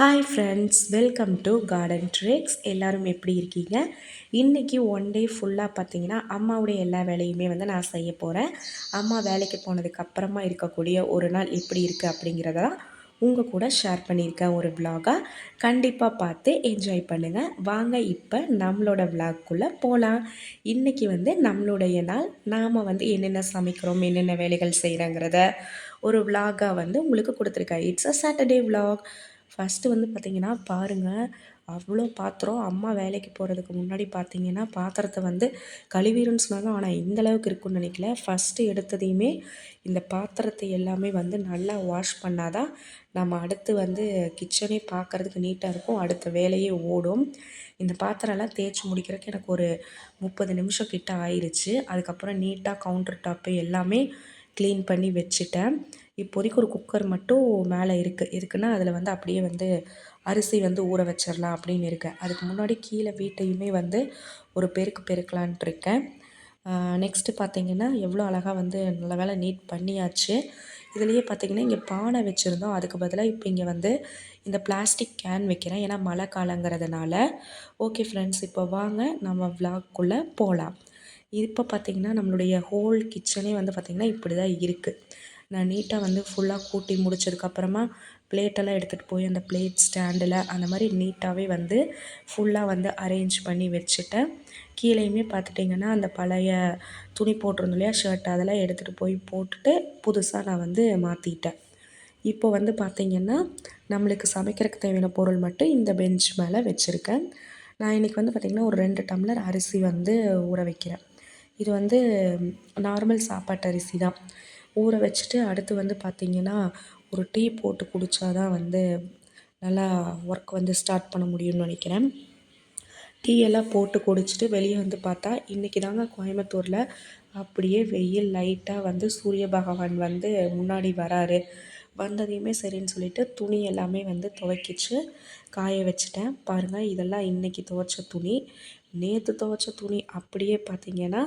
Hi friends welcome to garden tricks எல்லோரும் எப்படி இருக்கீங்க? இன்றைக்கி ஒன் டே ஃபுல்லாக பார்த்தீங்கன்னா அம்மாவுடைய எல்லா வேலையுமே வந்து நான் செய்ய போகிறேன் அம்மா வேலைக்கு போனதுக்கப்புறமா இருக்கக்கூடிய ஒரு நாள் எப்படி இருக்குது அப்படிங்கிறதான் உங்கள் கூட ஷேர் பண்ணியிருக்கேன் ஒரு விலாகாக கண்டிப்பாக பார்த்து என்ஜாய் பண்ணுங்கள் வாங்க இப்போ நம்மளோட விலாக்குள்ளே போகலாம் இன்றைக்கி வந்து நம்மளுடைய நாள். நாம் வந்து என்னென்ன சமைக்கிறோம் என்னென்ன வேலைகள் செய்கிறோங்கிறத ஒரு விலாகாக வந்து உங்களுக்கு கொடுத்துருக்கேன். It's a Saturday vlog first வந்து பார்த்திங்கன்னா பாருங்கள் அவ்வளோ பாத்திரம் அம்மா வேலைக்கு போகிறதுக்கு முன்னாடி பார்த்திங்கன்னா பாத்திரத்தை வந்து கழுவிருன்னு சொன்னாங்க. ஆனால் இந்தளவுக்கு இருக்குன்னு நினைக்கல. ஃபஸ்ட்டு எடுத்ததையுமே இந்த பாத்திரத்தை எல்லாமே வந்து நல்லா வாஷ் பண்ணால் தான் நம்ம அடுத்து வந்து கிச்சனே பார்க்குறதுக்கு நீட்டாக இருக்கும். அடுத்த வேலையே ஓடும். இந்த பாத்திரம்லாம் தேய்ச்சி முடிக்கிறதுக்கு எனக்கு ஒரு முப்பது நிமிஷம் கிட்ட ஆயிடுச்சு அதுக்கப்புறம் நீட்டாக கவுண்டர் டாப்பு எல்லாமே க்ளீன் பண்ணி வச்சுட்டேன். இப்போதைக்கு ஒரு குக்கர் மட்டும் மேலே இருக்குது எதுக்குன்னா அதில் வந்து அப்படியே வந்து அரிசி வந்து ஊற வச்சிடலாம் அப்படின்னு இருக்கேன். அதுக்கு முன்னாடி கீழே வீட்டையுமே வந்து ஒரு பெருக்கு பெருக்கலான்ட்டு இருக்கேன். நெக்ஸ்ட்டு பார்த்திங்கன்னா எவ்வளோ அழகாக வந்து நல்ல வேலை நீட் பண்ணியாச்சு. இதுலேயே பார்த்திங்கன்னா இங்கே பானை வச்சுருந்தோம். அதுக்கு பதிலாக இப்போ இங்கே வந்து இந்த பிளாஸ்டிக் கேன் வைக்கிறேன். ஏன்னா மழை காலங்கிறதுனால. ஓகே ஃப்ரெண்ட்ஸ் இப்போ வாங்க. நம்ம விளாக்குள்ளே போகலாம் இப்போ பார்த்திங்கன்னா நம்மளுடைய ஹோல் கிச்சனே வந்து பார்த்திங்கன்னா இப்படி தான் இருக்குது நான் நீட்டாக வந்து ஃபுல்லாக கூட்டி முடிச்சதுக்கப்புறமா பிளேட்டெல்லாம் எடுத்துகிட்டு போய் அந்த பிளேட் ஸ்டாண்டில் அந்த மாதிரி நீட்டாகவே வந்து ஃபுல்லாக வந்து அரேஞ்ச் பண்ணி வச்சுட்டேன். கீழேயுமே பார்த்துட்டிங்கன்னா அந்த பழைய துணி போட்டிருந்தோம் இல்லையா ஷர்ட் அதெல்லாம் எடுத்துகிட்டு போய் போட்டுட்டு புதுசாக நான் வந்து மாற்றிட்டேன் இப்போ வந்து பார்த்திங்கன்னா நம்மளுக்கு சமைக்கிறதுக்கு தேவையான பொருள் மட்டும் இந்த பெஞ்ச் மேலே வச்சுருக்கேன். நான் இன்றைக்கி வந்து பார்த்திங்கன்னா ஒரு ரெண்டு டம்ளர் அரிசி வந்து ஊற வைக்கிறேன். இது வந்து நார்மல் சாப்பாட்டு அரிசி தான். ஊற வச்சுட்டு அடுத்து வந்து பார்த்திங்கன்னா ஒரு டீ போட்டு குடித்தா தான் வந்து நல்லா ஒர்க் வந்து ஸ்டார்ட் பண்ண முடியும்னு நினைக்கிறேன். டீ எல்லாம் போட்டு குடிச்சிட்டு வெளியே வந்து பார்த்தா இன்றைக்கி தாங்க கோயம்புத்தூரில் அப்படியே வெயில் லைட்டாக வந்து சூரிய பகவான் வந்து முன்னாடி வராரு. வந்ததையுமே சரின்னு சொல்லிட்டு துணி எல்லாமே வந்து துவைக்கிச்சு. காய வச்சுட்டேன். பாருங்கள் இதெல்லாம் இன்றைக்கி துவைச்ச துணி. நேற்று துவைச்ச துணி அப்படியே பார்த்திங்கன்னா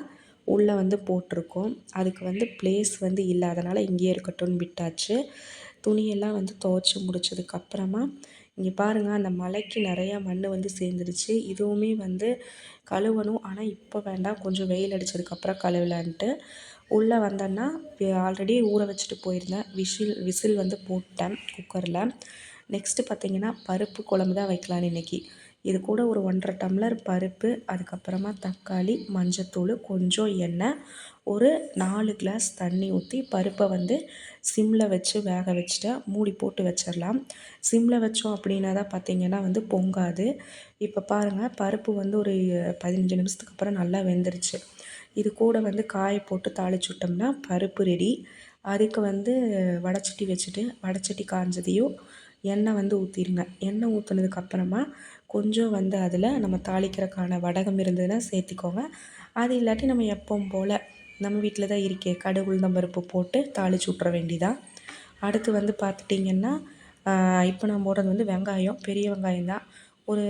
உள்ளே வந்து போட்டிருக்கோம். அதுக்கு வந்து ப்ளேஸ் வந்து இல்லாதனால இங்கேயே இருக்கட்டும்னு விட்டாச்சு. துணியெல்லாம் வந்து துவச்சி முடிச்சதுக்கப்புறமா இங்கே பாருங்கள் அந்த மலைக்கு நிறையா மண் வந்து சேர்ந்துருச்சு. இதுவுமே வந்து கழுவணும். ஆனால் இப்போ வேண்டாம். கொஞ்சம் வெயில் அடித்ததுக்கப்புறம் கழுவலான்ட்டு. உள்ளே வந்தேன்னா ஆல்ரெடி ஊற வச்சுட்டு போயிருந்தேன். விசில் விசில் வந்து போட்டேன் குக்கரில் நெக்ஸ்ட்டு பார்த்திங்கன்னா பருப்பு குழம்பு தான் வைக்கலான்னு இன்றைக்கி இது கூட ஒரு ஒன்றரை டம்ளர் பருப்பு அதுக்கப்புறமா தக்காளி மஞ்சத்தூள் கொஞ்சம் எண்ணெய் ஒரு நாலு கிளாஸ் தண்ணி ஊற்றி பருப்பை வந்து சிம்மில் வச்சு வேக வச்சுட்டு மூடி போட்டு வச்சிடலாம் சிம்மில் வச்சோம் அப்படின்னா தான் பார்த்திங்கன்னா வந்து பொங்காது. இப்போ பாருங்கள் பருப்பு வந்து ஒரு பதினஞ்சு நிமிஷத்துக்கு அப்புறம் நல்லா வெந்துருச்சு. இது கூட வந்து காய போட்டு தாளிச்சு விட்டோம்னா பருப்பு ரெடி அதுக்கு வந்து வடச்சட்டி வச்சுட்டு வடச்சட்டி காஞ்சதையும் எண்ணெய் வந்து ஊற்றிடுங்க எண்ணெய் ஊற்றுனதுக்கப்புறமா கொஞ்சம் வந்து அதில் நம்ம தாளிக்கிறதுக்கான வடகம் இருந்ததுன்னா சேர்த்திக்கோங்க. அது இல்லாட்டி நம்ம எப்பவும் போல் நம்ம வீட்டில் தான் இருக்கே கடுகு உளுந்தம் பருப்பு போட்டு தாளிச்சு விட்ற வேண்டிதான் அடுத்து வந்து பார்த்துட்டிங்கன்னா இப்போ நான் போடுறது வந்து வெங்காயம் பெரிய வெங்காயம் தான். ஒரு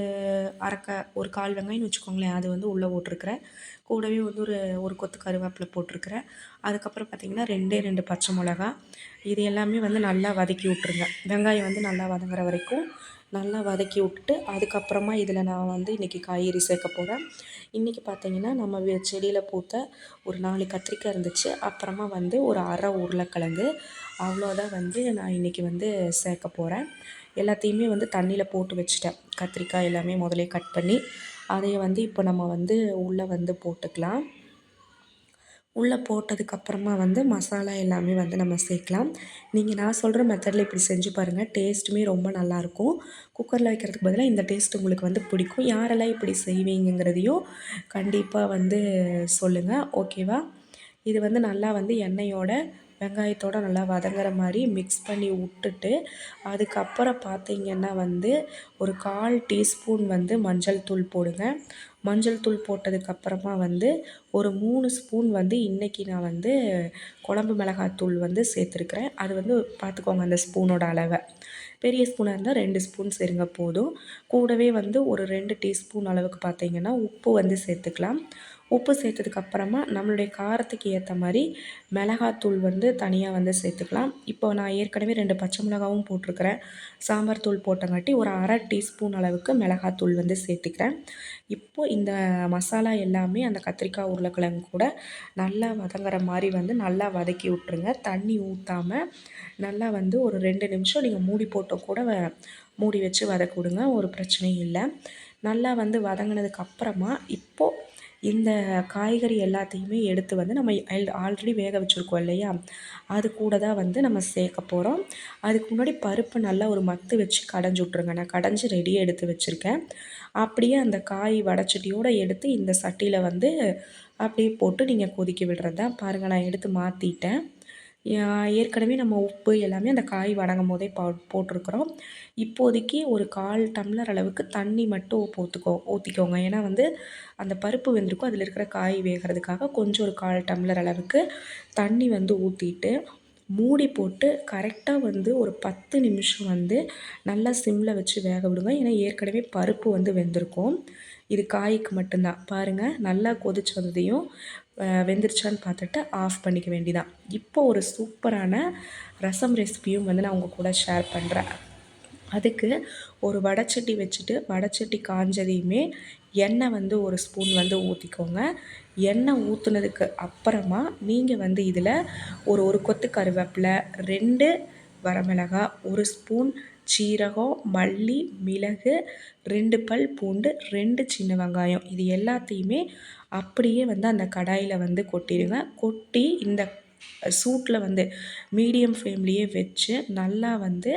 அரைக்க ஒரு கால் வெங்காயம்னு வச்சுக்கோங்களேன் அது வந்து உள்ளே போட்டிருக்கிறேன். கூடவே வந்து ஒரு ஒரு கொத்து கருவேப்பிலை போட்டிருக்கிறேன். அதுக்கப்புறம் பார்த்திங்கன்னா ரெண்டே ரெண்டு பச்சை மிளகா. இது எல்லாமே வந்து நல்லா வதக்கி விட்ருங்க வெங்காயம் வந்து நல்லா வதங்குற வரைக்கும் நல்லா வதக்கி விட்டுட்டு அதுக்கப்புறமா இதில் நான் வந்து இன்றைக்கி காய்கறி சேர்க்க போகிறேன் இன்றைக்கி பார்த்திங்கன்னா நம்ம செடியில் பூத்த ஒரு நாலு கத்திரிக்காய் இருந்துச்சு. அப்புறமா வந்து ஒரு அரை உருளைக்கிழங்கு. அவ்வளோதான் வந்து நான் இன்றைக்கி வந்து சேர்க்க போகிறேன் எல்லாத்தையுமே வந்து தண்ணியில் போட்டு வச்சுட்டேன். கத்திரிக்காய் எல்லாமே முதலே கட் பண்ணி அதையே வந்து இப்போ நம்ம வந்து உள்ளே வந்து போட்டுக்கலாம். உள்ளே போட்டதுக்கப்புறமா வந்து மசாலா எல்லாமே வந்து நம்ம சேர்க்கலாம். நீங்கள் நான் சொல்கிற மெத்தடில் இப்படி செஞ்சு பாருங்கள் டேஸ்ட்டுமே ரொம்ப நல்லாயிருக்கும் குக்கரில் வைக்கிறதுக்கு பதிலாக இந்த டேஸ்ட் உங்களுக்கு வந்து பிடிக்கும். யாரெல்லாம் இப்படி செய்வீங்கிறதையும் கண்டிப்பாக வந்து சொல்லுங்கள் ஓகேவா இது வந்து நல்லா வந்து எண்ணெயோட வெங்காயத்தோடு நல்லா வதங்குற மாதிரி மிக்ஸ் பண்ணி விட்டுட்டு அதுக்கப்புறம் பார்த்திங்கன்னா வந்து ஒரு கால் டீஸ்பூன் வந்து மஞ்சள் தூள் போடுங்க. மஞ்சள் தூள் போட்டதுக்கப்புறமா வந்து ஒரு மூணு ஸ்பூன் வந்து இன்றைக்கி நான் வந்து குழம்பு மிளகாத்தூள் வந்து சேர்த்துருக்குறேன். அது வந்து பார்த்துக்கோங்க அந்த ஸ்பூனோட அளவை. பெரிய ஸ்பூனாக இருந்தால் ரெண்டு ஸ்பூன் சேருங்க போதும். கூடவே வந்து ஒரு ரெண்டு டீஸ்பூன் அளவுக்கு பார்த்திங்கன்னா உப்பு வந்து சேர்த்துக்கலாம். உப்பு சேர்த்ததுக்கப்புறமா நம்மளுடைய காரத்துக்கு ஏற்ற மாதிரி மிளகாத்தூள் வந்து தனியாக வந்து சேர்த்துக்கலாம். இப்போ நான் ஏற்கனவே ரெண்டு பச்சை மிளகாவும் போட்டிருக்கிறேன். சாம்பார் தூள் போட்டங்காட்டி ஒரு அரை டீஸ்பூன் அளவுக்கு மிளகாத்தூள் வந்து சேர்த்துக்கிறேன். இப்போது இந்த மசாலா எல்லாமே அந்த கத்திரிக்காய் உருளைக்கிழங்கு கூட நல்லா வதங்குற மாதிரி வந்து நல்லா வதக்கி விட்ருங்க தண்ணி ஊற்றாமல் நல்லா வந்து ஒரு ரெண்டு நிமிஷம் நீங்கள் மூடி போட்டு கூட மூடி வச்சு வதக்கி விடுங்க. ஒரு பிரச்சனையும் இல்லை. நல்லா வந்து வதங்கினதுக்கு அப்புறமா இப்போது இந்த காய்கறி எல்லாத்தையுமே எடுத்து வந்து நம்ம ஆல்ரெடி வேக வச்சுருக்கோம் இல்லையா? அது கூட தான் வந்து நம்ம சேர்க்க போகிறோம் அதுக்கு முன்னாடி பருப்பு நல்லா ஒரு மத்து வச்சு கடைஞ்சி விட்ருங்க நான் கடைஞ்சி ரெடியாக எடுத்து வச்சுருக்கேன். அப்படியே அந்த காய் வடச்சட்டியோடு எடுத்து இந்த சட்டியில் வந்து அப்படியே போட்டு நீங்கள் கொதிக்க விடுறது தான் பாருங்கள் நான் எடுத்து மாற்றிட்டேன் ஏற்கனவே நம்ம உப்பு எல்லாமே அந்த காய் வணங்கும் போதே பா போட்டிருக்குறோம். இப்போதைக்கு ஒரு கால் டம்ளர் அளவுக்கு தண்ணி மட்டும் ஊற்றுக்கோ ஊற்றிக்கோங்க ஏன்னா வந்து அந்த பருப்பு வெந்திருக்கும் அதில் இருக்கிற காய் வேகிறதுக்காக கொஞ்சம் ஒரு கால் டம்ளர் அளவுக்கு தண்ணி வந்து ஊற்றிட்டு மூடி போட்டு கரெக்டாக வந்து ஒரு பத்து நிமிஷம் வந்து நல்லா சிம்மில் வச்சு வேக விடுங்க. ஏன்னா ஏற்கனவே பருப்பு வந்து வெந்திருக்கும். இது காய்க்கு மட்டும்தான். பாருங்கள் நல்லா கொதிச்சு வந்ததையும் வெந்துருச்சான்னு பார்த்துட்டு ஆஃப் பண்ணிக்க வேண்டிதான். இப்போ ஒரு சூப்பரான ரசம் ரெசிபியும் வந்து நான் உங்கள் கூட ஷேர் பண்ணுறேன் அதுக்கு ஒரு வடைச்சட்டி வச்சுட்டு வடைச்சட்டி காஞ்சதையுமே எண்ணெய் வந்து ஒரு ஸ்பூன் வந்து ஊற்றிக்கோங்க எண்ணெய் ஊற்றுனதுக்கு அப்புறமா நீங்கள் வந்து இதில் ஒரு ஒரு கொத்து கருவேப்பிலை ரெண்டு வரமிளகாய் ஒரு ஸ்பூன் சீரகம் மல்லி மிளகு ரெண்டு பல் பூண்டு ரெண்டு சின்ன வெங்காயம். இது எல்லாத்தையுமே அப்படியே வந்து அந்த கடாயில் வந்து கொட்டிடுங்க. கொட்டி இந்த சூட்டில் வந்து மீடியம் ஃப்ளேம்லேயே வச்சு நல்லா வந்து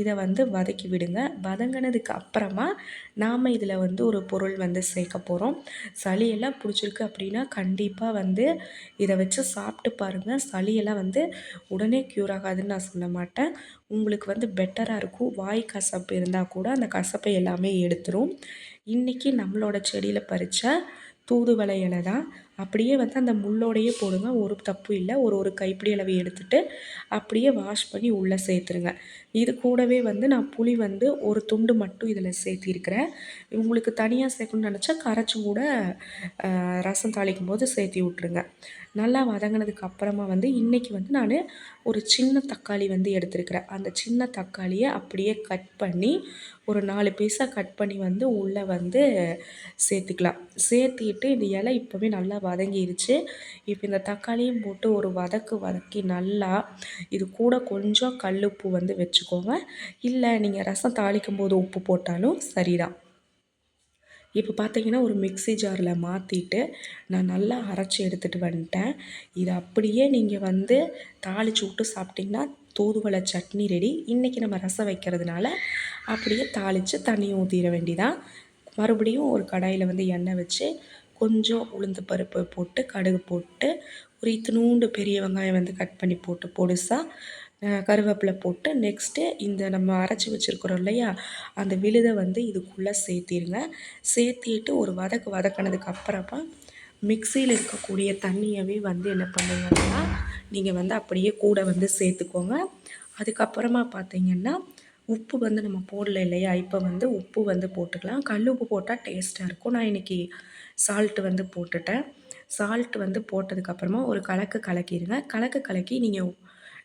இதை வந்து வதக்கி விடுங்க. வதங்கினதுக்கு அப்புறமா நாம் இதில் வந்து ஒரு பொருள் வந்து சேர்க்க போகிறோம் சளியெல்லாம் பிடிச்சிருக்கு அப்படின்னா கண்டிப்பாக வந்து இதை வச்சு சாப்பிட்டு பாருங்கள் சளியெல்லாம் வந்து உடனே க்யூர் ஆகாதுன்னு நான் சொல்ல மாட்டேன். உங்களுக்கு வந்து பெட்டராக இருக்கும். வாய் கசப்பு இருந்தால் கூட அந்த கசப்பை எல்லாமே எடுத்துரும். இன்றைக்கி நம்மளோட செடியில் பறித்த தூதுவளை இலை தான் அப்படியே வந்து அந்த முள்ளோடையே போடுங்க. ஒரு தப்பு இல்லை. ஒரு ஒரு கைப்பிடி அளவு எடுத்துகிட்டு அப்படியே வாஷ் பண்ணி உள்ளே சேர்த்துருங்க. இது கூடவே வந்து நான் புளி வந்து ஒரு துண்டு மட்டும் இதில் சேர்த்திருக்கிறேன். உங்களுக்கு தனியாக சேர்க்கணும்னு நினச்சா கரைச்சி கூட ரசம் தாளிக்கும் போது சேர்த்தி விட்ருங்க நல்லா வதங்கினதுக்கு அப்புறமா வந்து இன்றைக்கி வந்து நான் ஒரு சின்ன தக்காளி வந்து எடுத்துருக்கிறேன். அந்த சின்ன தக்காளியை அப்படியே கட் பண்ணி ஒரு நாலு பீஸாக கட் பண்ணி வந்து உள்ளே வந்து சேர்த்துக்கலாம். சேர்த்திட்டு இந்த இலை இப்போவே நல்லா வதங்கிருச்சு. இப்போ இந்த தக்காளியும் போட்டு ஒரு வதக்கு வதக்கி நல்லா இது கூட கொஞ்சம் கல் உப்பு வந்து வச்சுக்கோங்க. இல்லை நீங்கள் ரசம் தாளிக்கும் போது உப்பு போட்டாலும் சரிதான். இப்போ பார்த்தீங்கன்னா ஒரு மிக்சி ஜாரில் மாற்றிட்டு நான் நல்லா அரைச்சி எடுத்துகிட்டு வந்துட்டேன். இது அப்படியே நீங்கள் வந்து தாளித்து விட்டு சாப்பிட்டிங்கன்னா தூதுவளை சட்னி ரெடி. இன்றைக்கி நம்ம ரசம் வைக்கிறதுனால அப்படியே தாளித்து தண்ணி ஊற்றிட வேண்டிதான் மறுபடியும் ஒரு கடாயில் வந்து எண்ணெய் வச்சு கொஞ்சம் உளுந்து பருப்பு போட்டு கடுகு போட்டு ஒரு இத்தினூண்டு பெரிய வெங்காயம் வந்து கட் பண்ணி போட்டு பொடுசாக கருவேப்பிலை போட்டு நெக்ஸ்ட்டு இந்த நம்ம அரைச்சி வச்சுருக்குறோம் இல்லையா அந்த விழுதை வந்து இதுக்குள்ளே சேர்த்திடுங்க சேர்த்திட்டு ஒரு வதக்கு வதக்கினதுக்கு அப்புறமா மிக்சியில் இருக்கக்கூடிய தண்ணியவே வந்து என்ன பண்ணுங்கன்னா நீங்கள் வந்து அப்படியே கூட வந்து சேர்த்துக்கோங்க. அதுக்கப்புறமா பார்த்தீங்கன்னா உப்பு வந்து நம்ம போடல இல்லையா? இப்போ வந்து உப்பு வந்து போட்டுக்கலாம். கல் உப்பு போட்டால் டேஸ்ட்டாக இருக்கும். நான் இன்றைக்கி சால்ட்டு வந்து போட்டுட்டேன். சால்ட் வந்து போட்டதுக்கப்புறமா ஒரு கலக்கு கலக்கிடுங்க. கலக்கு கலக்கி நீங்கள்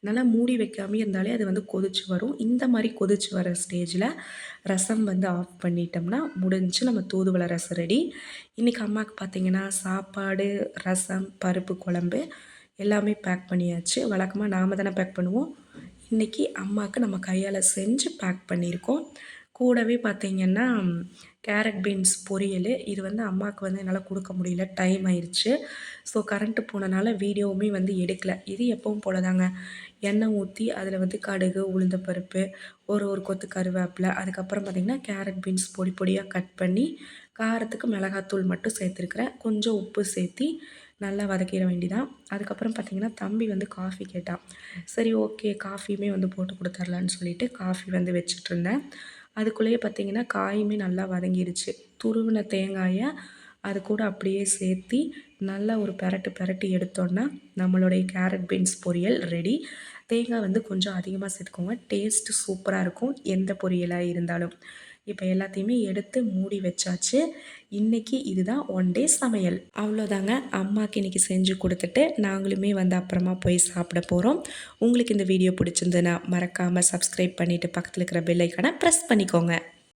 நல்லா மூடி வைக்காமே இருந்தாலே அது வந்து கொதிச்சு வரும். இந்த மாதிரி கொதிச்சு வர ஸ்டேஜில் ரசம் வந்து ஆஃப் பண்ணிட்டோம்னா முடிஞ்சு நம்ம தூதுவளை ரசம் ரெடி இன்றைக்கி அம்மாவுக்கு பார்த்திங்கன்னா சாப்பாடு ரசம் பருப்பு குழம்பு எல்லாமே பேக் பண்ணியாச்சு. வழக்கமாக நாம் தானே பேக் பண்ணுவோம். இன்றைக்கி அம்மாவுக்கு நம்ம கையால் செஞ்சு பேக் பண்ணியிருக்கோம். கூடவே பார்த்திங்கன்னா கேரட் பீன்ஸ் பொரியல் இது வந்து அம்மாவுக்கு வந்து என்னால் கொடுக்க முடியல டைம் ஆயிடுச்சு ஸோ கரண்ட்டு போனனால வீடியோவுமே வந்து எடுக்கலை. இது எப்பவும் போல தாங்க எண்ணெய் ஊற்றி அதில் வந்து கடுகு உளுந்த பருப்பு ஒரு ஒரு கொத்து கருவேப்பிலை அதுக்கப்புறம் பார்த்திங்கன்னா கேரட் பீன்ஸ் பொடி பொடியாக கட் பண்ணி காரத்துக்கு மிளகாத்தூள் மட்டும் சேர்த்துருக்குறேன். கொஞ்சம் உப்பு சேர்த்தி நல்லா வதக்கிட வேண்டிதான் அதுக்கப்புறம் பார்த்திங்கன்னா தம்பி வந்து காஃபி கேட்டான் சரி ஓகே காஃபியுமே வந்து போட்டு கொடுத்துர்லான்னு சொல்லிவிட்டு காஃபி வந்து வச்சுட்ருந்தேன். அதுக்குள்ளேயே பார்த்திங்கன்னா காயுமே நல்லா வதங்கிருச்சு. துருவின தேங்காயை அது கூட அப்படியே சேர்த்தி நல்லா ஒரு பெரட்டு பெரட்டி எடுத்தோன்னா நம்மளுடைய கேரட் பீன்ஸ் பொரியல் ரெடி. தேங்காய் வந்து கொஞ்சம் அதிகமாக சேர்த்துக்கோங்க. டேஸ்ட்டு சூப்பராக இருக்கும். எந்த பொரியலாக இருந்தாலும். இப்போ எல்லாத்தையுமே எடுத்து மூடி வச்சாச்சு. இன்றைக்கி இதுதான் ஒன் டே சமையல். அவ்வளோதாங்க அம்மாவுக்கு இன்றைக்கி செஞ்சு கொடுத்துட்டு நாங்களுமே வந்து அப்புறமா போய் சாப்பிட போகிறோம் உங்களுக்கு இந்த வீடியோ பிடிச்சிருந்துன்னா மறக்காமல் சப்ஸ்கிரைப் பண்ணிவிட்டு பக்கத்தில் இருக்கிற பெல்லைக்கான ப்ரெஸ் பண்ணிக்கோங்க.